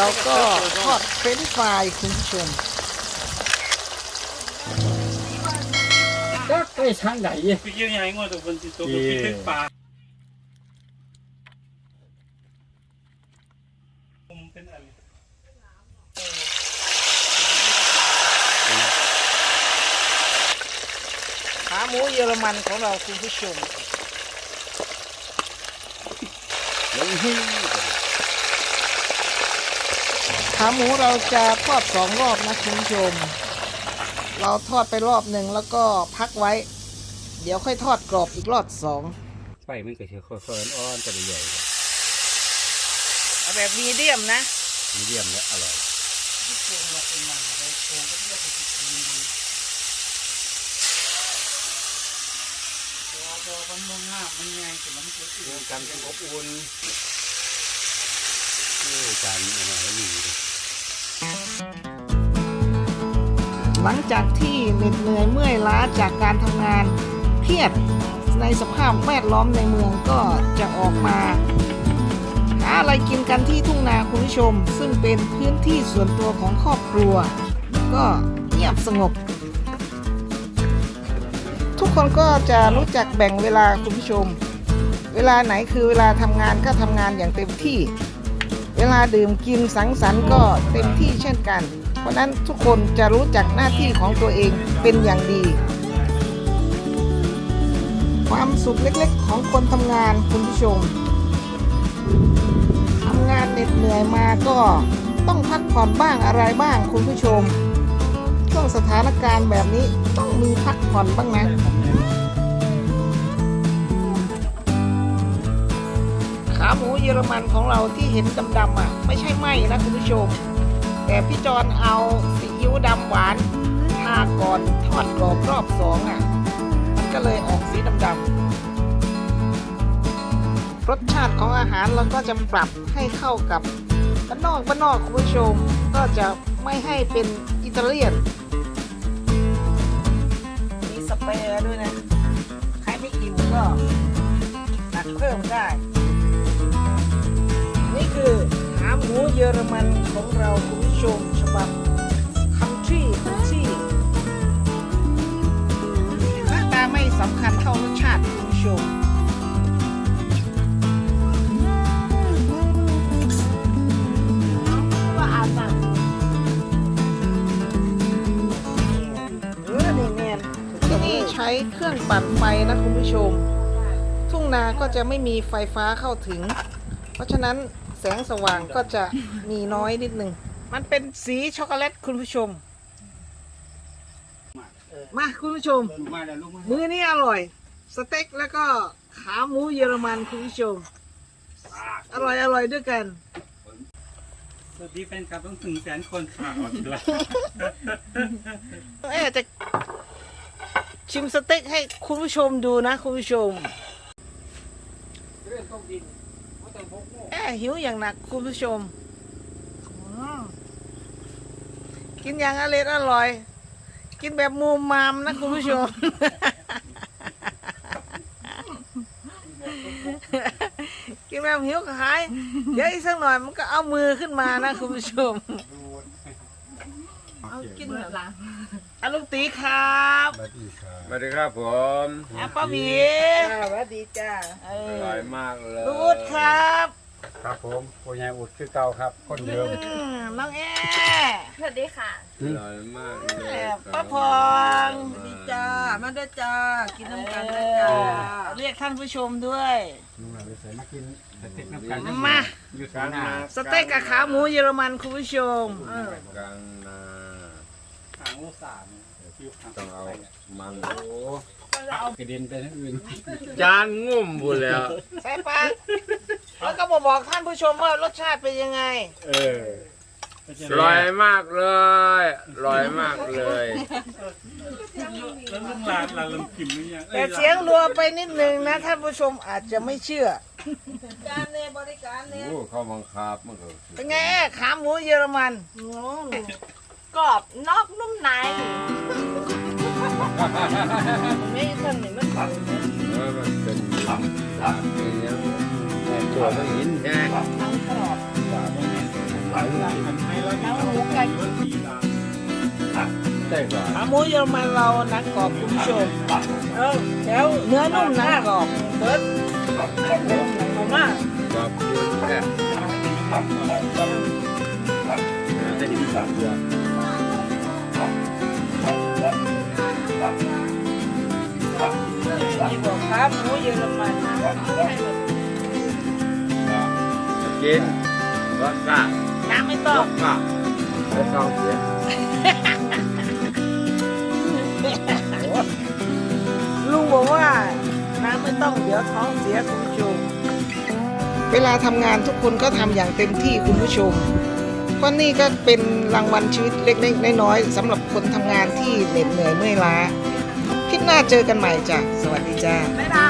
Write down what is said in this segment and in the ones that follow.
ก็ทอดเฟรนช์ฟรายคุณผู้ชมก็ไปทางไหนพี่เกี่ยวยังไงงวดตัวคนติดตัวพี่ตึกปลาผมเป็นอะไรขาหมูเยอรมันของเราคุณผู้ชม ขาหมูเราจะทอดสองรอบนะคุณผู้ชม เราทอดไปรอบหนึ่งแล้วก็พักไว้ เดี๋ยวค่อยทอดกรอบอีกรอบสองไฟมันก็เชียวค่อยๆอ่อนๆจะใหญ่เอาแบบมีเดียมนะๆมีเดียมและอร่อยตัวมันมองหน้ามันไงแต่มันเกิดรวมกันเป็นอบอุ่นนี่จานอะไรแหลังจากที่เหน็ดเหนื่อยเมื่อยล้าจากการทำงานเครียดในสภาพแวดล้อมในเมืองก็จะออกมาหาอะไรกินกันที่ทุ่งนาคุณผู้ชม ซึ่งเป็นพื้นที่ส่วนตัวของครอบครัว ก็เงียบสงบ ทุกคนก็จะรู้จักแบ่งเวลาคุณผู้ชม เวลาไหนคือเวลาทำงานก็ทำงานอย่างเต็มที่ เวลาดื่มกินสังสรรค์ก็เต็มที่เช่นกัน เพราะนั้นทุกคนจะรู้จักหน้าที่ของตัวเองเป็นอย่างดี ความสุขเล็กๆ ของคนทำงานคุณผู้ชมทำงานเหน็ดเหนื่อยมาก็ต้องพักผ่อนบ้างอะไรบ้างคุณผู้ชมช่วงสถานการณ์แบบนี้ต้องมีพักผ่อนบ้างนะขาหมูเยอรมันของเราที่เห็นดำๆอะ ไม่ใช่ไหมนะคุณผู้ชม แต่พี่จอนเอาซีอิ๊วดำหวานทาก่อนทอดกรอบรอบสองอะ มันก็เลยออกสีดำๆรสชาติของอาหารเราก็จะปรับให้เข้ากับบ้านนอกบ้านนอกคุณผู้ชมก็จะไม่ให้เป็นอิตาเลียน มีสเปรย์ด้วยนะ ใครไม่อิ่มก็ตักเพิ่มได้ นี่คือขาหมูเยอรมันของเราคุณ ชมฉบับ country country หน้าตาไม่สำคัญเท่ารสชาติคุณผู้ชมว่าอาบน้ำเออนี่แมนที่นี่ใช้เครื่องปั่นไฟนะคุณผู้ชม ทุ่งนาก็จะไม่มีไฟฟ้าเข้าถึง เพราะฉะนั้นแสงสว่างก็จะมีน้อยนิดนึง มันเป็นสีช็อกโกแลตคุณผู้ชม มาคุณผู้ชม ลูกมาแล้วลูกมามื้อนี้อร่อย สเต็กแล้วก็ขาหมูเยอรมันคุณผู้ชม อร่อยอร่อยด้วยกัน สวัสดีแฟนคลับต้องถึงแสนคนค่ะขอบคุณด้วยเอ๊ะจะชิมสเต็กให้คุณผู้ชมดูนะคุณผู้ชมเอ๊ะหิวอย่างหนักคุณผู้ชมอืม กินอย่างอร่อยอร่อย กินแบบมูมมามนะคุณผู้ชม กินแบบหิวกระหาย เดี๋ยวอีกสักหน่อยมันก็เอามือขึ้นมานะคุณผู้ชม เอากินเหรออาลุงตีครับสวัสดีครับผมอาป้าหมีสวัสดีจ้าเอออร่อยมากเลยลูกครับ ครับผมผู้ใหญ่อุดคือเก่าครับคนเดิมอืมน้องแอสวัสดีค่ะอร่อยมากเลยแอบป้าพรสวัสดีจ้า มาด้วยจ้า กินน้ำกันเอด้วยจ้าอเรียกท่านผู้ชมด้วยลุงเราไปใส่มากินสเต็กน้ำกันมา อยู่กลาข้างงหน้านาสเต็กกับขาหมูเยอรมันคุณผู้ชมเออกลางนาหางโอสามฟิวต้องเอามันโอ้กระเด็นไปทั้งอื่นจานงุ่มบุแล้วใส่ปาก แล้วก็บอกบอกท่านผู้ชมว่ารสชาติเป็นยังไง เอออร่อยมากเลยอร่อยมากเลย แล้วลูกหลานหลานลำพิมพ์นี่ยังแต่เสียงรัวไปนิดนึงนะท่านผู้ชมอาจจะไม่เชื่อ การเนี่ยบริการเนี่ยโอ้เขาบังคับมันก็เป็นไงแอขาหมูเยอรมันกรอบนอกนุ่มในไม่ท่านนี่มันปังเออมันเป็นดาบเป็นยังแต่ตัวมันหินแท้ทั้งกรอบใช่ก่อนขาหมูเยอรมันเราหนังกรอบคุณผู้ชมเออแล้วเนื้อนุ่มหนังกรอบเบิร์ดผมว่าขอบคุณแม่จะดีสามตัวนี่บอกขาหมูเยอรมัน กินรสชาติน้ำไม่ต้องก็ไม่ต้องเสียลุงบอกว่า น้ำไม่ต้องเดี๋ยวท้องเสียคุณผู้ชมเวลาทำงานทุกคนก็ทำอย่างเต็มที่คุณผู้ชมเพราะนี่ก็เป็นรางวัลชีวิตเล็กๆน้อยๆสำหรับคนทำงานที่เหน็ดเหนื่อยเมื่อยล้าคลิปหน้าเจอกันใหม่จ้ะสวัสดีจ้า บ๊ายบาย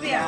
เที่ย